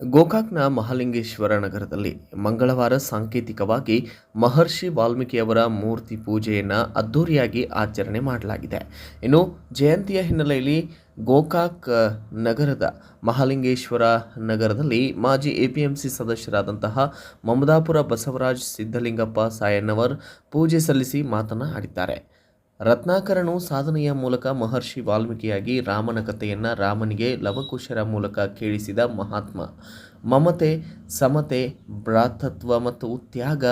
ಗೋಕಾಕ್ನ ಮಹಾಲಿಂಗೇಶ್ವರ ನಗರದಲ್ಲಿ ಮಂಗಳವಾರ ಸಾಂಕೇತಿಕವಾಗಿ ಮಹರ್ಷಿ ವಾಲ್ಮೀಕಿಯವರ ಮೂರ್ತಿ ಪೂಜೆಯನ್ನು ಅದ್ದೂರಿಯಾಗಿ ಆಚರಣೆ ಮಾಡಲಾಗಿದೆ. ಇನ್ನು ಜಯಂತಿಯ ಹಿನ್ನೆಲೆಯಲ್ಲಿ ಗೋಕಾಕ್ ನಗರದ ಮಹಾಲಿಂಗೇಶ್ವರ ನಗರದಲ್ಲಿ ಮಾಜಿ ಎ ಪಿ ಎಂ ಸಿ ಸದಸ್ಯರಾದಂತಹ ಮಮದಾಪುರ ಬಸವರಾಜ್ ಸಿದ್ದಲಿಂಗಪ್ಪ ಸಾಯಣ್ಣವರ್ ಪೂಜೆ ಸಲ್ಲಿಸಿ ಮಾತನಾಡಿದ್ದಾರೆ. ರತ್ನಾಕರನು ಸಾಧನೆಯ ಮೂಲಕ ಮಹರ್ಷಿ ವಾಲ್ಮೀಕಿಯಾಗಿ ರಾಮನ ಕಥೆಯನ್ನು ರಾಮನಿಗೆ ಲವಕುಶರ ಮೂಲಕ ಕೇಳಿಸಿದ ಮಹಾತ್ಮ. ಮಮತೆ, ಸಮತೆ, ಭ್ರಾತತ್ವ ಮತ್ತು ತ್ಯಾಗ,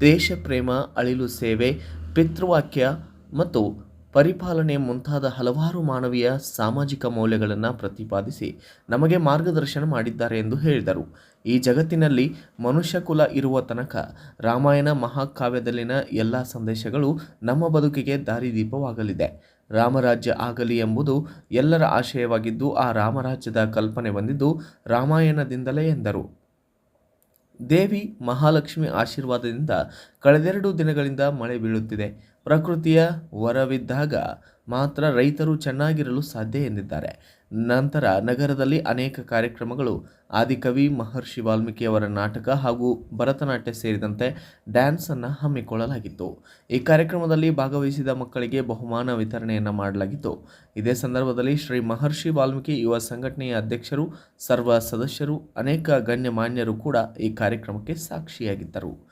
ದೇಶಪ್ರೇಮ, ಅಳಿಲು ಸೇವೆ, ಪಿತೃವಾಕ್ಯ ಮತ್ತು ಪರಿಪಾಲನೆ ಮುಂತಾದ ಹಲವಾರು ಮಾನವೀಯ ಸಾಮಾಜಿಕ ಮೌಲ್ಯಗಳನ್ನು ಪ್ರತಿಪಾದಿಸಿ ನಮಗೆ ಮಾರ್ಗದರ್ಶನ ಮಾಡಿದ್ದಾರೆ ಎಂದು ಹೇಳಿದರು. ಈ ಜಗತ್ತಿನಲ್ಲಿ ಮನುಷ್ಯಕುಲ ಇರುವ ತನಕ ರಾಮಾಯಣ ಮಹಾಕಾವ್ಯದಲ್ಲಿನ ಎಲ್ಲ ಸಂದೇಶಗಳು ನಮ್ಮ ಬದುಕಿಗೆ ದಾರಿದೀಪವಾಗಲಿದೆ. ರಾಮರಾಜ್ಯ ಆಗಲಿ ಎಂಬುದು ಎಲ್ಲರ ಆಶಯವಾಗಿದ್ದು ಆ ರಾಮರಾಜ್ಯದ ಕಲ್ಪನೆ ಬಂದಿದ್ದು ರಾಮಾಯಣದಿಂದಲೇ ಎಂದರು. ದೇವಿ ಮಹಾಲಕ್ಷ್ಮಿ ಆಶೀರ್ವಾದದಿಂದ ಕಳೆದೆರಡು ದಿನಗಳಿಂದ ಮಳೆ ಬೀಳುತ್ತಿದೆ. ಪ್ರಕೃತಿಯ ವರವಿದ್ದಾಗ ಮಾತ್ರ ರೈತರು ಚೆನ್ನಾಗಿರಲು ಸಾಧ್ಯ ಎಂದಿದ್ದಾರೆ. ನಂತರ ನಗರದಲ್ಲಿ ಅನೇಕ ಕಾರ್ಯಕ್ರಮಗಳು. ಆದಿಕವಿ ಮಹರ್ಷಿ ವಾಲ್ಮೀಕಿಯವರ ನಾಟಕ ಹಾಗೂ ಭರತನಾಟ್ಯ ಸೇರಿದಂತೆ ಡ್ಯಾನ್ಸನ್ನು ಹಮ್ಮಿಕೊಳ್ಳಲಾಗಿತ್ತು. ಈ ಕಾರ್ಯಕ್ರಮದಲ್ಲಿ ಭಾಗವಹಿಸಿದ ಮಕ್ಕಳಿಗೆ ಬಹುಮಾನ ವಿತರಣೆಯನ್ನು ಮಾಡಲಾಗಿತ್ತು. ಇದೇ ಸಂದರ್ಭದಲ್ಲಿ ಶ್ರೀ ಮಹರ್ಷಿ ವಾಲ್ಮೀಕಿ ಯುವ ಸಂಘಟನೆಯ ಅಧ್ಯಕ್ಷರು, ಸರ್ವ ಸದಸ್ಯರು, ಅನೇಕ ಗಣ್ಯಮಾನ್ಯರು ಕೂಡ ಈ ಕಾರ್ಯಕ್ರಮಕ್ಕೆ ಸಾಕ್ಷಿಯಾಗಿದ್ದರು.